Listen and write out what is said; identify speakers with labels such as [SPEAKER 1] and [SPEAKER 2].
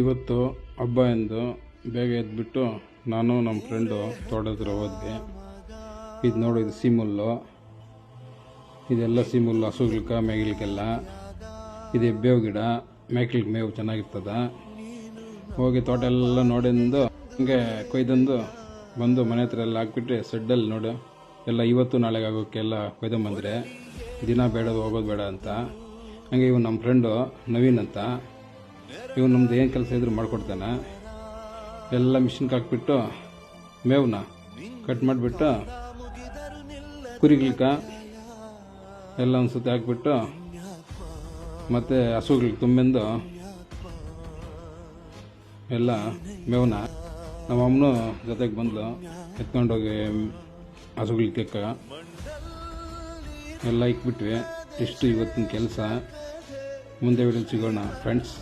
[SPEAKER 1] ಇವತ್ತು ಹಬ್ಬ ಎಂದು ಬೇಗ ಎದ್ಬಿಟ್ಟು ನಾನು ನಮ್ಮ ಫ್ರೆಂಡು ತೋಟದ್ರ ಹೋದ್ವಿ ಇದು ನೋಡು, ಇದು ಸೀಮುಲ್ಲು. ಇದೆಲ್ಲ ಸೀಮುಲ್ಲು, ಹಸುಗಳ್ಕ ಮೇಗಿಲಿಕ್ಕೆಲ್ಲ ಇದು ಬೇವು ಗಿಡ. ಮೇಕೆಲ್ಗೆ ಮೇವು ಚೆನ್ನಾಗಿರ್ತದ. ಹೋಗಿ ತೋಟ ಎಲ್ಲ ನೋಡಿಂದು, ಹಂಗೆ ಕೊಯ್ದಂದು ಬಂದು ಮನೆ ಹತ್ರ ಎಲ್ಲ ಹಾಕ್ಬಿಟ್ಟು ಸೆಡ್ಡಲ್ಲಿ ನೋಡು. ಎಲ್ಲ ಇವತ್ತು ನಾಳೆಗೆ ಆಗೋಕ್ಕೆಲ್ಲ ಬಂದರೆ ದಿನ ಬೇಡ ಹೋಗೋದು ಬೇಡ ಅಂತ. ಹಂಗೆ ಇವು ನಮ್ಮ ಫ್ರೆಂಡು ನವೀನ್ ಅಂತ. ಇವ್ನು ನಮ್ದು ಏನು ಕೆಲಸ ಇದ್ರೂ ಮಾಡಿಕೊಡ್ತಾನೆ. ಎಲ್ಲ ಮಿಷಿನ್ಗೆ ಹಾಕ್ಬಿಟ್ಟು ಮೇವನ್ನ ಕಟ್ ಮಾಡಿಬಿಟ್ಟು ಕುರಿಗಳಿಕ ಎಲ್ಲ ಒಂದು ಸುತ್ತಿ ಹಾಕ್ಬಿಟ್ಟು ಮತ್ತು ಹಸುಗಳಿಗೆ ತುಂಬೆಂದು ಎಲ್ಲ ಮೇವನ್ನ ನಮ್ಮ ಅಮ್ಮನೂ ಜೊತೆಗೆ ಬಂದು ಎತ್ಕೊಂಡೋಗಿ ಹಸುಗಳಿಗೆ ಕೆಕ್ಕ ಎಲ್ಲ ಇಕ್ಬಿಟ್ವಿ. ಇಷ್ಟು ಇವತ್ತಿನ ಕೆಲಸ. ಮುಂದೆ ವಿಡಿಯೋ ಸಿಗೋಣ ಫ್ರೆಂಡ್ಸ್